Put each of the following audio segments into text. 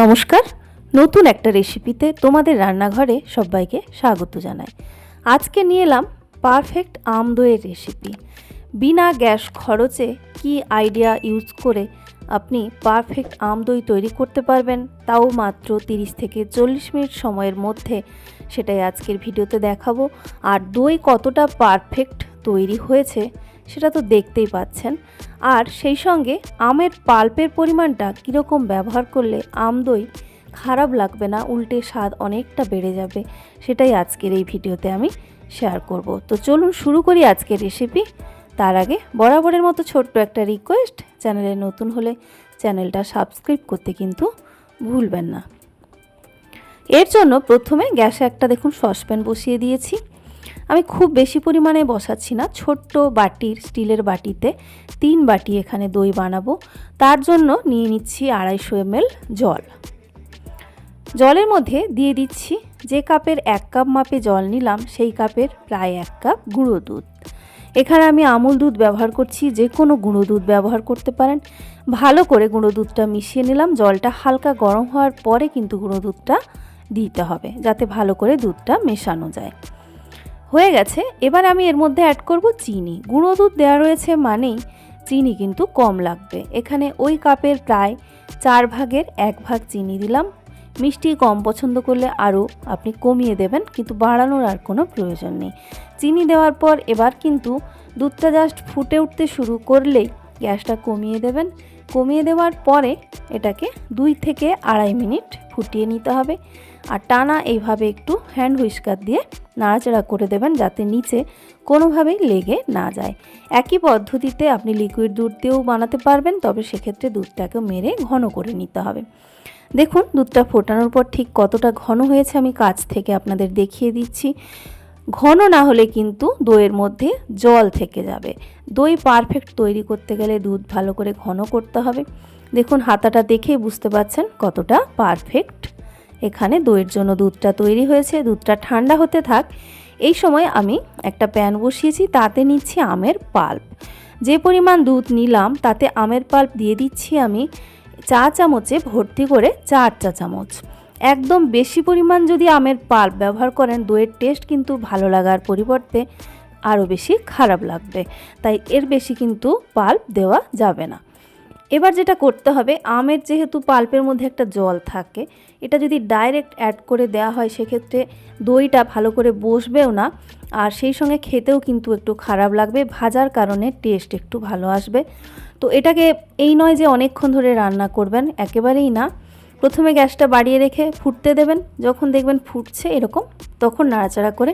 নমস্কার। নতুন একটা রেসিপিতে তোমাদের রান্নাঘরে সবাইকে স্বাগত জানাই। আজকে নিয়ে এলাম পারফেক্ট আম দইয়ের রেসিপি বিনা গ্যাস খরচে কি আইডিয়া ইউজ করে আপনি পারফেক্ট আম দই তৈরি করতে পারবেন? তাও মাত্র 30 থেকে চল্লিশ মিনিট সময়ের মধ্যে সেটাই আজকের ভিডিওতে দেখাবো। আর দই কতটা পারফেক্ট তৈরি হয়েছে সেটা তো দেখতেই পাচ্ছেন। আর সেই সঙ্গে আমের পাল্পের পরিমাণটা কীরকম ব্যবহার করলে আম দই খারাপ লাগবে না, উল্টে স্বাদ অনেকটা বেড়ে যাবে, সেটাই আজকের এই ভিডিওতে আমি শেয়ার করব। তো চলুন শুরু করি আজকের রেসিপি তার আগে বরাবরের মতো ছোট্ট একটা রিকোয়েস্ট চ্যানেলে নতুন হলে চ্যানেলটা সাবস্ক্রাইব করতে কিন্তু ভুলবেন না। এর জন্য প্রথমে গ্যাসে একটা দেখুন সসপ্যান বসিয়ে দিয়েছি। আমি খুব বেশি পরিমাণে বসাচ্ছি না, ছোট্ট বাটির, স্টিলের বাটিতে। তিন বাটি এখানে দই বানাবো। তার জন্য নিয়ে নিচ্ছি আড়াইশো এমএল জল। জলের মধ্যে দিয়ে দিচ্ছি যে কাপের এক কাপ মাপে জল নিলাম, সেই কাপের প্রায় এক কাপ গুঁড়ো দুধ। এখানে আমি আমুল দুধ ব্যবহার করছি, যে কোনো গুঁড়ো দুধ ব্যবহার করতে পারেন। ভালো করে গুঁড়ো দুধটা মিশিয়ে নিলাম। জলটা হালকা গরম হওয়ার পরে কিন্তু গুঁড়ো দুধটা দিতে হবে, যাতে ভালো করে দুধটা মেশানো যায়। হয়ে গেছে, এবার আমি এর মধ্যে অ্যাড করব চিনি। গুঁড়ো দুধ দেওয়া রয়েছে মানেই চিনি কিন্তু কম লাগবে। এখানে ওই কাপের প্রায় চার ভাগের এক ভাগ চিনি দিলাম। মিষ্টি কম পছন্দ করলে আরও আপনি কমিয়ে দেবেন, কিন্তু বাড়ানোর আর কোনো প্রয়োজন নেই। চিনি দেওয়ার পর এবার কিন্তু দুধটা জাস্ট ফুটে উঠতে শুরু করলেই গ্যাসটা কমিয়ে দেবেন। কমিয়ে দেওয়ার পরে এটাকে দুই থেকে আড়াই মিনিট ফুটিয়ে নিতে হবে। আর টানা এইভাবে একটু হ্যান্ড হুইস্কার দিয়ে নাড়াচাড়া করে দেবেন যাতে নিচে কোনোভাবেই লেগে না যায়। একই পদ্ধতিতে আপনি লিকুইড দুধ দিয়েও বানাতে পারবেন, তবে সেক্ষেত্রে দুধটাকে মেরে ঘন করে নিতে হবে। দেখুন, দুধটা ফোটানোর পর ঠিক কতটা ঘন হয়েছে আমি কাছ থেকে আপনাদের দেখিয়ে দিচ্ছি। ঘন না হলে কিন্তু দইয়ের মধ্যে জল থেকে যাবে। দই পারফেক্ট তৈরি করতে গেলে দুধ ভালো করে ঘন করতে হবে। দেখুন, হাতাটা দেখেই বুঝতে পারছেন কতটা পারফেক্ট এখানে দইয়ের জন্য দুধটা তৈরি হয়েছে। দুধটা ঠান্ডা হতে থাক। এই সময় আমি একটা প্যান বসিয়েছি, তাতে নিচ্ছি আমের পাল্প। যে পরিমাণ দুধ নিলাম, তাতে আমের পাল্প দিয়ে দিচ্ছি আমি চা চামচে ভর্তি করে চার চা চামচ। একদম বেশি পরিমাণ যদি আমের পাল্প ব্যবহার করেন, দইয়ের টেস্ট কিন্তু ভালো লাগার পরিবর্তে আরও বেশি খারাপ লাগবে। তাই এর বেশি কিন্তু পাল্প দেওয়া যাবে না। এবার যেটা করতে হবে, আমের যেহেতু পাল্পের মধ্যে একটা জল থাকে, এটা যদি ডাইরেক্ট অ্যাড করে দেওয়া হয়, সেক্ষেত্রে দইটা ভালো করে বসবেও না। আর সেই সঙ্গে খেতেও কিন্তু একটু খারাপ লাগবে, ভাজার কারণে টেস্ট একটু ভালো আসবে। তো এটাকে, এই নয় যে অনেকক্ষণ ধরে রান্না করবেন, একেবারেই না। প্রথমে গ্যাসটা বাড়িয়ে রেখে ফুটতে দেবেন। যখন দেখবেন ফুটছে এরকম, তখন নাড়াচাড়া করে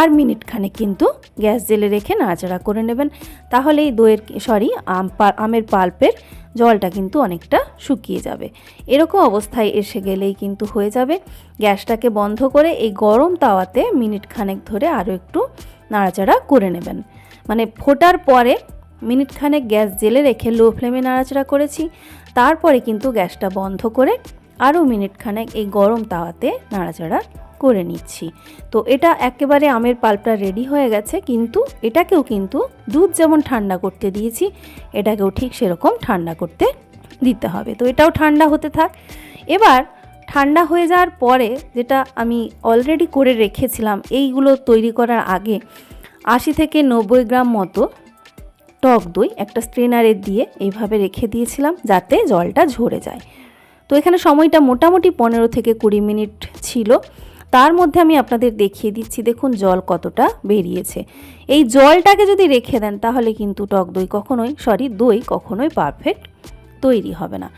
আর মিনিট খানে কিন্তু গ্যাস জেলে রেখে নাড়াচাড়া করে নেবেন। তাহলেই দইয়ের সরি, আম আমের পাল্পের জলটা কিন্তু অনেকটা শুকিয়ে যাবে। এরকম অবস্থায় এসে গেলেই কিন্তু হয়ে যাবে। গ্যাসটাকে বন্ধ করে এই গরম তাওয়াতে মিনিট খানেক ধরে আরও একটু নাড়াচাড়া করে নেবেন। মানে ফোটার পরে মিনিট খানেক গ্যাস জেলে রেখে লো ফ্লেমে নাড়াচাড়া করেছি। তারপরে কিন্তু গ্যাসটা বন্ধ করে আরও মিনিটখানেক এই গরম তাওয়াতে নাড়াচাড়া করে নিচ্ছি। তো এটা একেবারে আমের পাল্পটা রেডি হয়ে গেছে, কিন্তু এটাকেও কিন্তু দুধ যেমন ঠান্ডা করতে দিয়েছি, এটাকেও ঠিক সেরকম ঠান্ডা করতে দিতে হবে। তো এটাও ঠান্ডা হতে থাক। এবার ঠান্ডা হয়ে যাওয়ার পরে যেটা আমি অলরেডি করে রেখেছিলাম, এইগুলো তৈরি করার আগে আশি থেকে নব্বই গ্রাম মতো টক দই একটা স্ট্রেনারে দিয়ে এইভাবে রেখে দিয়েছিলাম যাতে জলটা ঝরে যায়। তো এখানে সময়টা মোটামুটি পনেরো থেকে কুড়ি মিনিট ছিল। তার মধ্যে আমি আপনাদের দেখিয়ে দিচ্ছি, দেখুন জল কতটা বেরিয়েছে। এই জলটাকে যদি রেখে দেন তাহলে কিন্তু টক দই কখনোই সরি দই কখনোই পারফেক্ট তৈরি হবে না।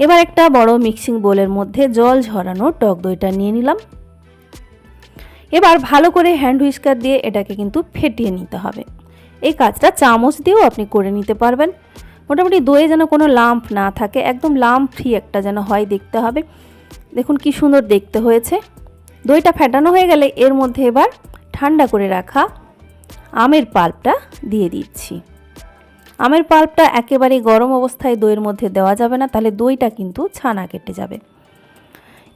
এবার একটা বড় মিক্সিং বোলের মধ্যে জল ঝরানো টক দইটা নিয়ে নিলাম। এবার ভালো করে হ্যান্ড হুইস্কার দিয়ে এটাকে কিন্তু ফেটিয়ে নিতে হবে। এই কাজটা চামচ দিয়েও আপনি করে নিতে পারবেন। মোটামুটি দইয়ে যেন কোনো লাম্প না থাকে, একদম লাম্প ফ্রি একটা যেন হয় দেখতে হবে। দেখুন কি সুন্দর দেখতে হয়েছে। দইটা ফেটানো হয়ে গেলে এর মধ্যে এবার ঠান্ডা করে রাখা আমের পাল্পটা দিয়ে দিচ্ছি। আমের পাল্পটা একেবারে গরম অবস্থায় দইয়ের মধ্যে দেওয়া যাবে না, তাহলে দইটা কিন্তু ছানা কেটে যাবে।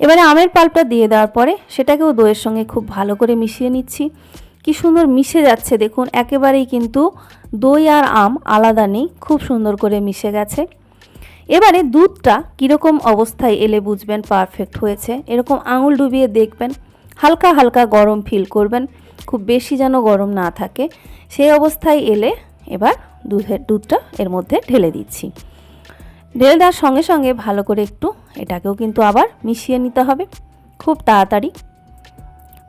এবারে আমের পাল্পটা দিয়ে দেওয়ার পরে সেটাকেও দইয়ের সঙ্গে খুব ভালো করে মিশিয়ে নিচ্ছি। কি সুন্দর মিশে যাচ্ছে, দেখুন, একেবারেই কিন্তু দই আর আম আলাদা নেই, খুব সুন্দর করে মিশে গেছে। এবারে দুধটা কীরকম অবস্থায় এলে বুঝবেন পারফেক্ট হয়েছে। এরকম আঙুল ডুবিয়ে দেখবেন, হালকা হালকা গরম ফিল করবেন, খুব বেশি যেন গরম না থাকে। সেই অবস্থায় এলে এবার দুধের, দুধটা এর মধ্যে ঢেলে দিচ্ছি। ঢেলে দেওয়ার সঙ্গে সঙ্গে ভালো করে একটু এটাকেও কিন্তু আবার মিশিয়ে নিতে হবে। খুব তাড়াতাড়ি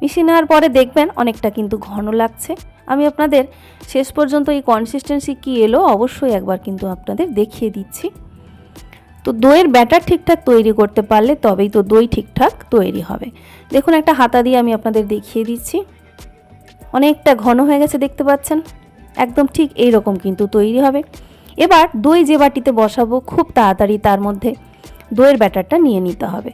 মিশিয়ে নেওয়ার পরে দেখবেন অনেকটা কিন্তু ঘন লাগছে। আমি আপনাদের শেষ পর্যন্ত এই কনসিস্টেন্সি কি এলো অবশ্যই একবার কিন্তু আপনাদের দেখিয়ে দিচ্ছি। তো দইয়ের ব্যাটার ঠিকঠাক তৈরি করতে পারলে তবেই তো দই ঠিকঠাক তৈরি হবে। দেখুন একটা হাতা দিয়ে আমি আপনাদের দেখিয়ে দিচ্ছি। অনেকটা ঘন হয়ে গেছে দেখতে পাচ্ছেন। একদম ঠিক এই রকম কিন্তু তৈরি হবে। এবার দই যে বাটিতে বসাবো খুব তাড়াতাড়ি তার মধ্যে দইয়ের ব্যাটারটা নিয়ে নিতে হবে।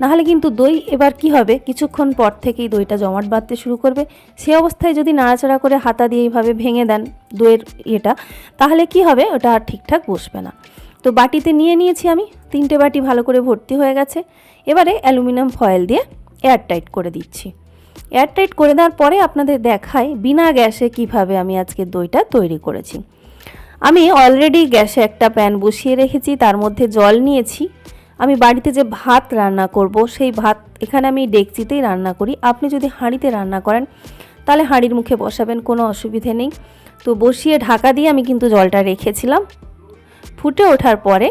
নাহলে কিন্তু দই এবার কি হবে? কিছুক্ষণ পর থেকেই দইটা জমাট বাঁধতে শুরু করবে। সে অবস্থায় যদি নাড়াচাড়া করে হাতা দিয়ে এইভাবে ভেঙে দেন দইয়ের ইয়েটা, তাহলে কি হবে? ওটা আর ঠিকঠাক বসবে না। তো বাটিতে নিয়ে নিয়েছি আমি। তিনটে বাটি ভালো করে ভর্তি হয়ে গেছে। এবারে অ্যালুমিনিয়াম ফয়েল দিয়ে এয়ারটাইট করে দিচ্ছি। এয়ারটাইট করে দেওয়ার পরে আপনাদের দেখায় বিনা গ্যাসে কীভাবে আমি আজকে দইটা তৈরি করেছি। আমি অলরেডি গ্যাসে একটা প্যান বসিয়ে রেখেছি, তার মধ্যে জল নিয়েছি। আমি বাড়িতে যে ভাত রান্না করব, সেই ভাত এখানে আমি ডেকচিতেই রান্না করি। আপনি যদি হাঁড়িতে রান্না করেন, তাহলে হাঁড়ির মুখে বসাবেন, কোনো অসুবিধে নেই। তো বসিয়ে ঢাকা দিয়ে আমি কিন্তু জলটা রেখেছিলাম। ফুটে ওঠার পরে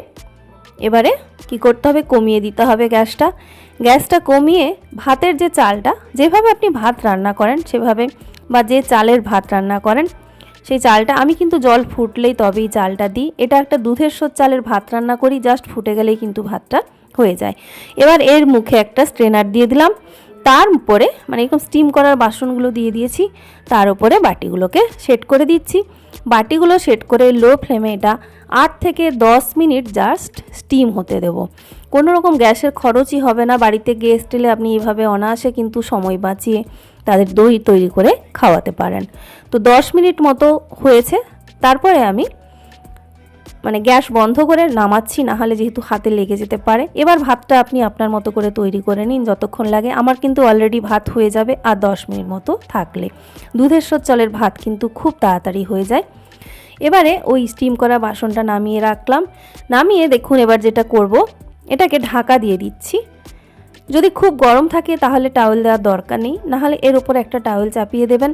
এবারে কি করতে হবে? কমিয়ে দিতে হবে গ্যাসটা। গ্যাসটা কমিয়ে ভাতের যে চালটা, যেভাবে আপনি ভাত রান্না করেন, সেভাবে বা যে চালের ভাত রান্না করেন সেই চালটা আমি কিন্তু জল ফুটলেই তবেই চালটা দিই। এটা একটা দুধের সোদ চালের ভাত রান্না করি জাস্ট ফুটে গেলেই কিন্তু ভাতটা হয়ে যায়। এবার এর মুখে একটা স্ট্রেনার দিয়ে দিলাম। তার উপরে মানে এরকম স্টিম করার বাসনগুলো দিয়ে দিয়েছি। তার উপরে বাটিগুলোকে সেট করে দিচ্ছি। বাটিগুলো সেট করে লো ফ্লেমে এটা আট থেকে দশ মিনিট জাস্ট স্টিম হতে দেব। কোনো রকম গ্যাসের খরচই হবে না। বাড়িতে গেস্ট এলে আপনি এইভাবে অনায়াসে কিন্তু সময় বাঁচিয়ে তাদের দই তৈরি করে খাওয়াতে পারেন। তো দশ মিনিট মতো হয়েছে। তারপরে আমি মানে গ্যাস বন্ধ করে নামাচ্ছি, না হলে যেহেতু হাতে লেগে যেতে পারে। এবার ভাতটা আপনি আপনার মতো করে তৈরি করে নিন, যতক্ষণ লাগে। আমার কিন্তু অলরেডি ভাত হয়ে যাবে আর দশ মিনিট মতো থাকলে। দুধের চলের ভাত কিন্তু খুব তাড়াতাড়ি হয়ে যায়। এবারে ওই স্টিম করা বাসনটা নামিয়ে রাখলাম। নামিয়ে দেখুন এবার যেটা করব, এটাকে ঢাকা দিয়ে দিচ্ছি। যদি খুব গরম থাকে তাহলে টাওয়েল দেওয়ার দরকার নেই, নাহলে এর ওপর একটা টাওয়েল চাপিয়ে দেবেন।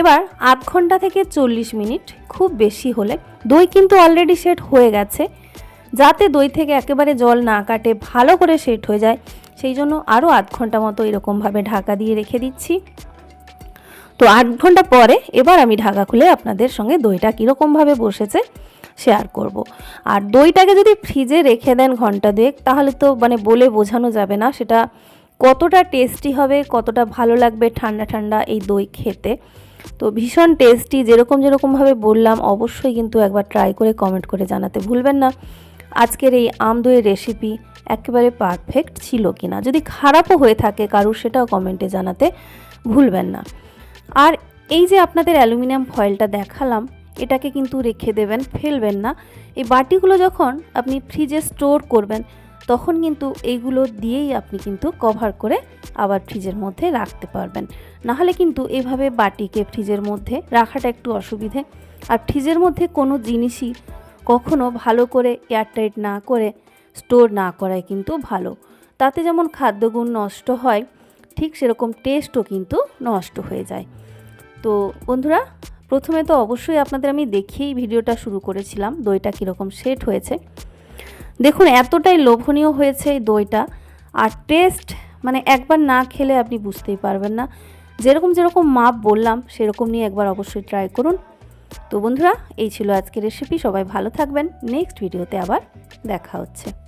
এবার আধ ঘণ্টা থেকে চল্লিশ মিনিট, খুব বেশি হলে। দই কিন্তু অলরেডি সেট হয়ে গেছে। যাতে দই থেকে একেবারে জল না কাটে, ভালো করে সেট হয়ে যায়। সেই জন্য আরও আধ ঘণ্টা মতো এরকমভাবে ঢাকা দিয়ে রেখে দিচ্ছি। তো আধ ঘণ্টা পরে এবার আমি ঢাকা খুলে আপনাদের সঙ্গে দইটা কীরকমভাবে বসেছে। শেয়ার করব। আর দইটাকে যদি ফ্রিজে রেখে দেন ঘণ্টা দুয়েক, তাহলে তো মানে বলে বোঝানো যাবে না। সেটা কতটা টেস্টি হবে, কতটা ভালো লাগবে ঠান্ডা ঠান্ডা এই দই খেতে। তো ভীষণ টেস্টি যেরকম যেরকমভাবে বললাম, অবশ্যই কিন্তু একবার ট্রাই করে কমেন্ট করে জানাতে ভুলবেন না। আজকের এই আম দইয়ের রেসিপি একেবারে পারফেক্ট ছিল কি না যদি খারাপও হয়ে থাকে কারুর, সেটাও কমেন্টে জানাতে ভুলবেন না। আর এই যে আপনাদের অ্যালুমিনিয়াম ফয়েলটা দেখালাম এটাকে কিন্তু রেখে দেবেন, ফেলবেন না। এই বাটিগুলো যখন আপনি ফ্রিজে স্টোর করবেন, তখন কিন্তু এইগুলো দিয়েই আপনি কিন্তু কভার করে আবার ফ্রিজের মধ্যে রাখতে পারবেন। নাহলে কিন্তু এভাবে বাটিকে ফ্রিজের মধ্যে রাখাটা একটু অসুবিধে। আর ফ্রিজের মধ্যে কোনো জিনিসই কখনো ভালো করে এয়ারটাইট না করে স্টোর না করাই কিন্তু ভালো। তাতে যেমন খাদ্যগুণ নষ্ট হয়, ঠিক সেরকম টেস্টও কিন্তু নষ্ট হয়ে যায়। তো বন্ধুরা প্রথমে তো অবশ্যই আপনাদের আমি দেখেই ভিডিওটা শুরু করেছিলাম, দইটা কীরকম সেট হয়েছে। দেখুন, এতটাই লোভনীয় হয়েছে এই দইটা, আর টেস্ট মানে একবার না খেলে আপনি বুঝতেই পারবেন না। যেরকম যেরকম মাপ বললাম, সেরকম নিয়ে একবার অবশ্যই ট্রাই করুন। তো বন্ধুরা, এই ছিল আজকের রেসিপি সবাই ভালো থাকবেন নেক্সট ভিডিওতে আবার দেখা হচ্ছে।